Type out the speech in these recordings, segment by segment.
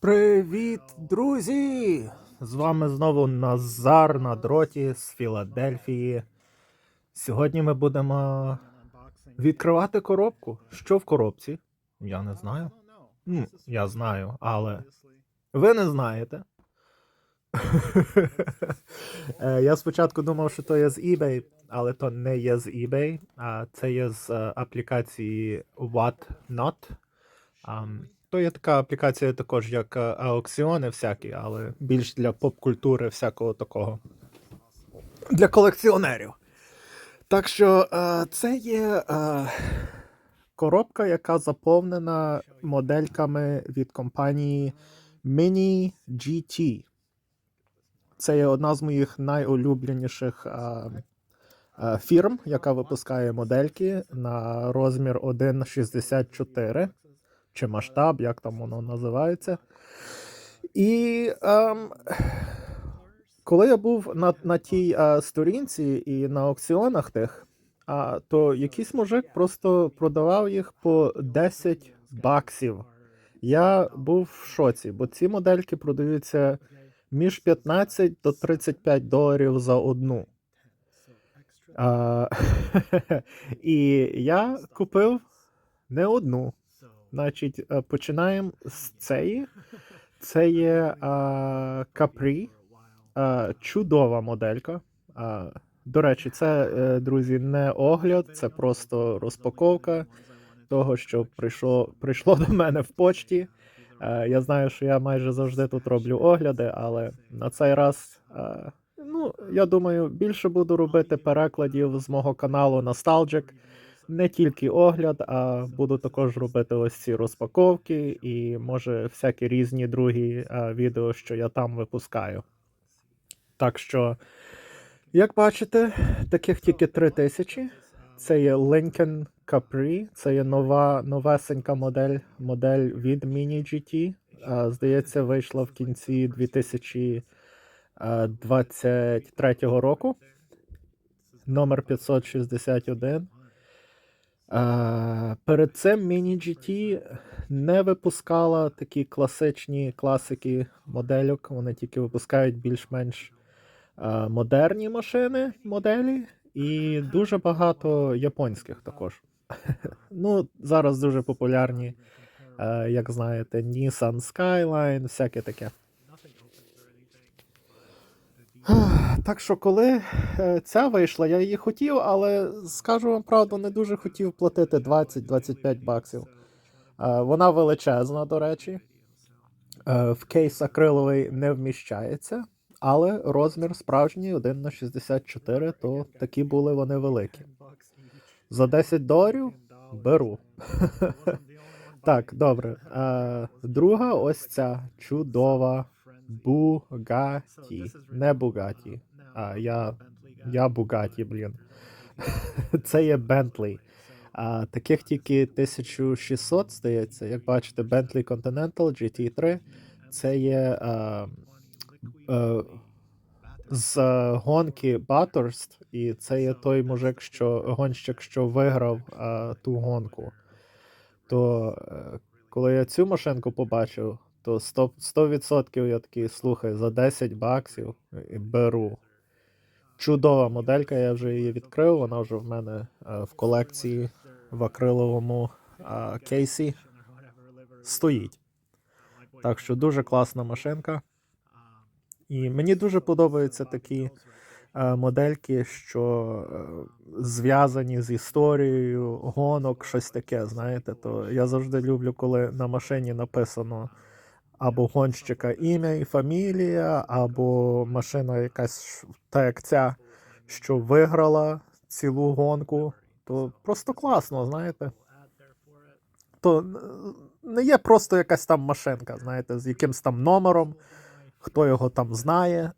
Привіт, друзі! З вами знову Назар на дроті з Філадельфії. Сьогодні ми будемо відкривати коробку. Що в коробці? Я не знаю. Ну, я знаю, але ви не знаєте. Е, Я спочатку думав, що то є з eBay, але то не є з eBay, а це є з е, аплікації Whatnot. То є така аплікація також, як е, аукціони всякі, але більш для поп-культури всякого такого. Для колекціонерів. Так що е, це є е, коробка, яка заповнена модельками від компанії Mini GT. Це є одна з моїх найулюбленіших фірм, яка випускає модельки на розмір 1,64 чи масштаб, як там воно називається. І ем, коли я був на, на тій е, сторінці і на аукціонах тих, а, то якийсь мужик просто продавав їх по 10 баксів. Я був в шоці, бо ці модельки продаються між 15 до 35 доларів за одну. А, і я купив не одну. Значить, е, починаємо з цієї. Це є а, Capri. А, чудова моделька. А, до речі, це, е, друзі, не огляд, це просто розпаковка того, що прийшло, прийшло до мене в почті. Е, Я знаю, що я майже завжди тут роблю огляди, але на цей раз, е, ну, я думаю, більше буду робити перекладів з мого каналу Nostalgic. Не тільки огляд, а буду також робити ось ці розпаковки і може всякі різні другі е, відео, що я там випускаю. Так що, як бачите, таких тільки 3000. Це є Lincoln Capri, це є нова новесенька модель, модель від Mini GT. А, Здається, вийшла в кінці 2023 року. Номер 561. А, Перед цим Mini GT не випускала такі класичні класики модельок. Вони тільки випускають більш-менш модерні машини моделі. І дуже багато японських також. ну, зараз дуже популярні, е, як знаєте, Nissan Skyline, всяке таке. Так що, коли е, ця вийшла, я її хотів, але скажу вам правду, не дуже хотів платити 20-25 баксів. Е, Вона величезна, до речі. Е, В кейс акриловий не вміщається, але розмір справжній 1 на 64, то такі були вони великі. За 10 доларів беру. так, добре. Друга ось ця чудова Бугаті. Не Бугаті. А я, я Бугаті, блін. Це є Bentley. А, таких тільки 1600, здається. Як бачите, Bentley Continental GT3. Це є а, а, з е, гонки Bathurst, і це є той мужик, що гонщик, що виграв а, ту гонку. То е, коли я цю машинку побачив, то 100%, 100% я такий, слухай, за 10 баксів беру. Чудова моделька, я вже її відкрив, вона вже в мене е, в колекції в акриловому е, кейсі стоїть. Так що дуже класна машинка. І мені дуже подобаються такі е, модельки, що зв'язані з історією гонок, щось таке, знаєте. То я завжди люблю, коли на машині написано або гонщика ім'я і фамілія, або машина якась та як ця, що виграла цілу гонку. То просто класно, знаєте. То не є просто якась там машинка, знаєте, з якимсь там номером, хто його там знає.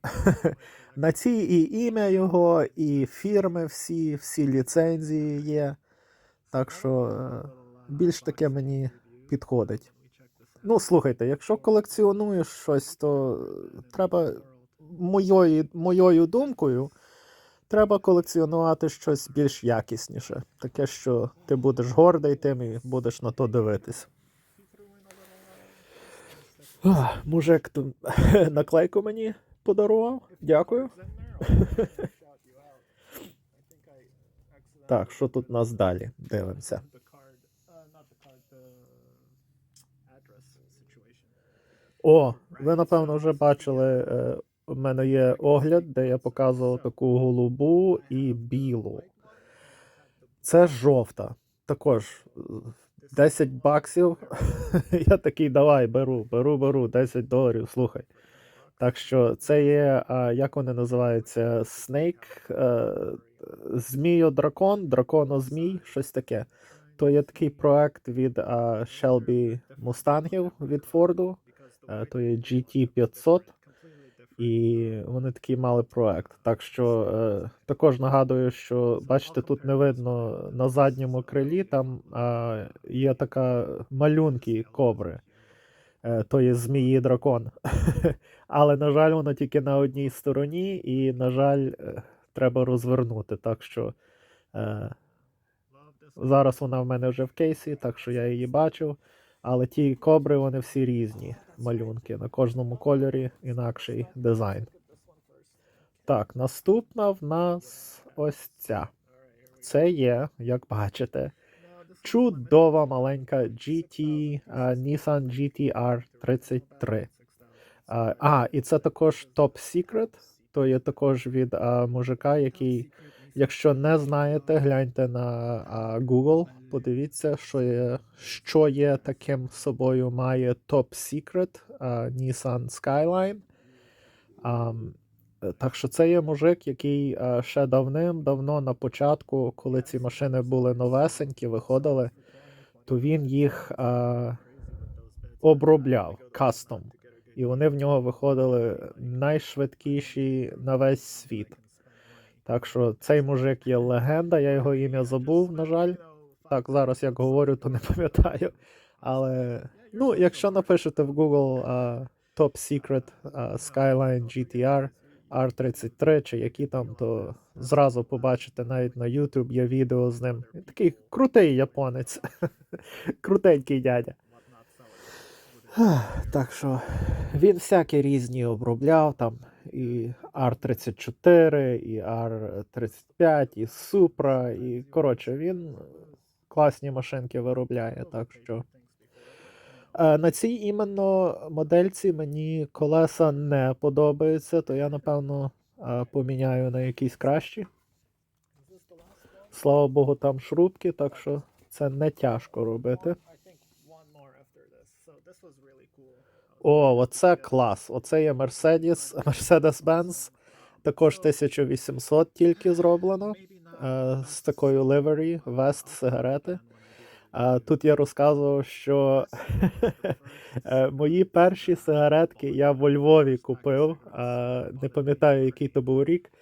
На цій і ім'я його, і фірми всі, всі ліцензії є. Так що е, більш таке мені підходить. Ну, слухайте, якщо колекціонуєш щось, то треба моєю, моєю думкою, треба колекціонувати щось більш якісніше. Таке, що ти будеш гордий тим і будеш на то дивитись. Ах, Мужик тут наклейку мені подарував. Дякую. Так, що тут у нас далі? Дивимося. О, ви напевно вже бачили. е, У мене є огляд, де я показував таку голубу і білу. Це жовта. Також е, 10 баксів. Я такий, давай, беру, беру, беру, 10 доларів, слухай. Так що це є, як вони називаються? Snake, е, Змію-дракон, драконо-змій, щось таке. То є такий проект від а, Shelby Мустангів від Форду. Е, то є GT500. І вони такий мали проект. Так що е, також нагадую, що бачите, тут не видно на задньому крилі, там е, є така малюнки кобри. Е, то є змії дракон. Але, на жаль, воно тільки на одній стороні, і, на жаль, е, треба розвернути. Так що е, зараз вона в мене вже в кейсі, так що я її бачив. Але ті кобри, вони всі різні малюнки. На кожному кольорі інакший дизайн. Так, наступна в нас ось ця. Це є, як бачите, чудова маленька GT, а, Nissan GT-R 33. А, а, і це також Top Secret. То є також від а, мужика, який, якщо не знаєте, гляньте на Google, подивіться, що є, що є таким собою має Top Secret а, Nissan Skyline. А, Так що це є мужик, який ще давним-давно на початку, коли ці машини були новесенькі, виходили, то він їх е, обробляв кастом. І вони в нього виходили найшвидкіші на весь світ. Так що цей мужик є легенда, я його ім'я забув, на жаль. Так, зараз як говорю, то не пам'ятаю. Але ну, якщо напишете в Google а, Top Secret а, Skyline GTR R33 чи які там, то зразу побачите навіть на YouTube є відео з ним. Такий крутий японець. Крутенький дядя. Так що він всякі різні обробляв там і R34, і R35, і Supra, і коротше, він класні машинки виробляє. Так що Е, на цій іменно модельці мені колеса не подобаються, то я напевно е, поміняю на якісь кращі. Слава Богу, там шрубки, так що це не тяжко робити. О, оце клас. Оце є Mercedes, Mercedes-Benz. Також 1800 тільки зроблено. Е, з такою livery, вест сигарети. А тут я розказував, що е, мої перші сигаретки я во Львові купив. А, не пам'ятаю, який то був рік,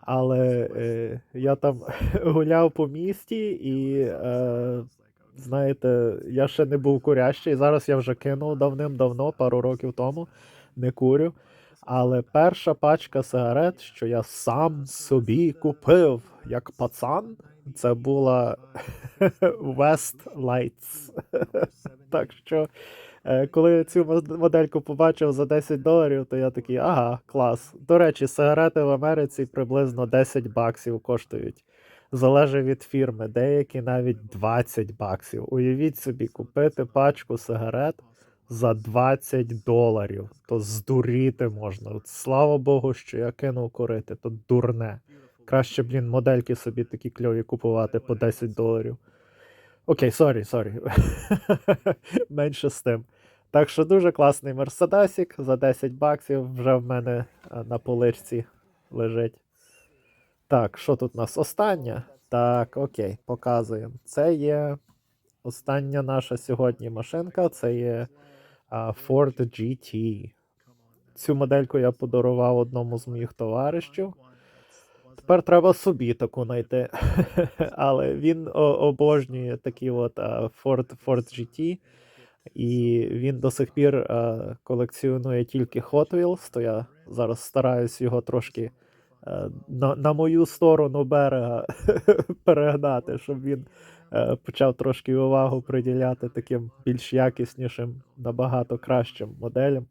але е, я там гуляв по місті і, е, знаєте, я ще не був курящий. Зараз я вже кинув давним-давно, пару років тому, не курю. Але перша пачка сигарет, що я сам собі купив як пацан, це була West Lights. так що, е, коли цю модельку побачив за 10 доларів, то я такий, ага, клас. До речі, сигарети в Америці приблизно 10 баксів коштують. Залежить від фірми, деякі навіть 20 баксів. Уявіть собі, купити пачку сигарет за 20 доларів. То здуріти можна. От слава Богу, що я кинув курити, то дурне. Краще, блін, модельки собі такі кльові купувати по 10 доларів. Окей, сорі, сорі. Менше з тим. Так що дуже класний мерседесік за 10 баксів вже в мене е, на поличці лежить. Так, що тут у нас? Остання? Так, окей, показуємо. Це є остання наша сьогодні машинка. Це є Ford GT. Цю модельку я подарував одному з моїх товаришів. Тепер треба собі таку знайти. Але він обожнює такі от Ford, Ford GT. І він до сих пір колекціонує тільки Hot Wheels, то я зараз стараюсь його трошки на, на мою сторону берега перегнати, щоб він е, почав трошки увагу приділяти таким більш якіснішим, набагато кращим моделям.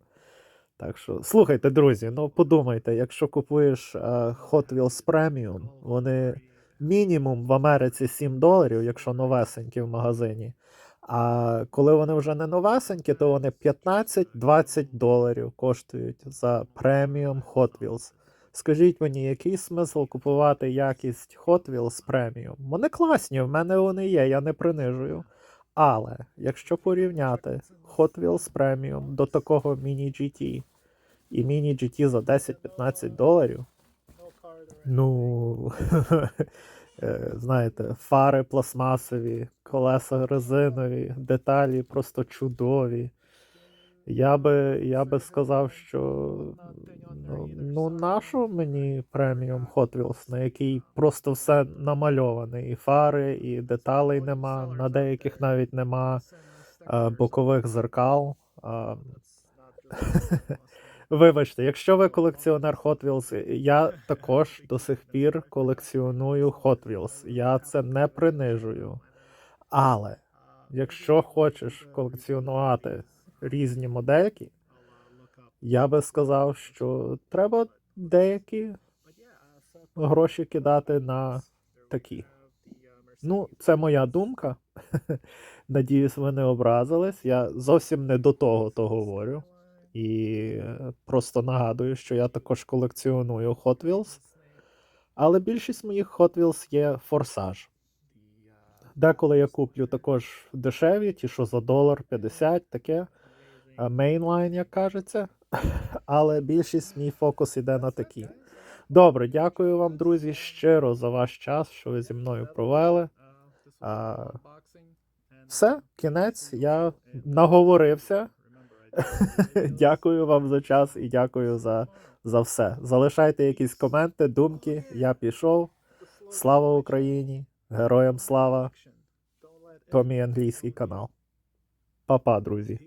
Так що, слухайте, друзі, ну подумайте, якщо купуєш е, Hot Wheels Premium, вони мінімум в Америці 7 доларів, якщо новесенькі в магазині. А коли вони вже не новесенькі, то вони 15-20 доларів коштують за преміум Hot Wheels. Скажіть мені, який смисл купувати якість Hot Wheels Premium? Вони класні, в мене вони є, я не принижую. Але якщо порівняти Hot Wheels Premium до такого Mini GT і Mini GT за 10-15 доларів, ну, е, знаєте, фари пластмасові, колеса резинові, деталі просто чудові. Я би, я би сказав, що ну, ну нащо мені преміум Hot Wheels, на який просто все намальоване. І фари, і деталей нема, на деяких навіть нема е, бокових зеркал. Е, Вибачте, якщо ви колекціонер Hot Wheels, я також до сих пір колекціоную Hot Wheels. Я це не принижую. Але якщо хочеш колекціонувати різні модельки, я би сказав, що треба деякі гроші кидати на такі. Ну, це моя думка. Надіюсь, ви не образились. Я зовсім не до того то говорю. І просто нагадую, що я також колекціоную Hot Wheels. Але більшість моїх Hot Wheels є форсаж. Деколи я куплю також дешеві, ті, що за долар 50, таке. Mainline, як кажеться. Але більшість мій фокус іде на такі. Добре, дякую вам, друзі, щиро за ваш час, що ви зі мною провели. А, Все, кінець. Я наговорився. дякую вам за час і дякую за, за все. Залишайте якісь коменти, думки. Я пішов. Слава Україні! Героям слава! То мій англійський канал. Па-па, друзі.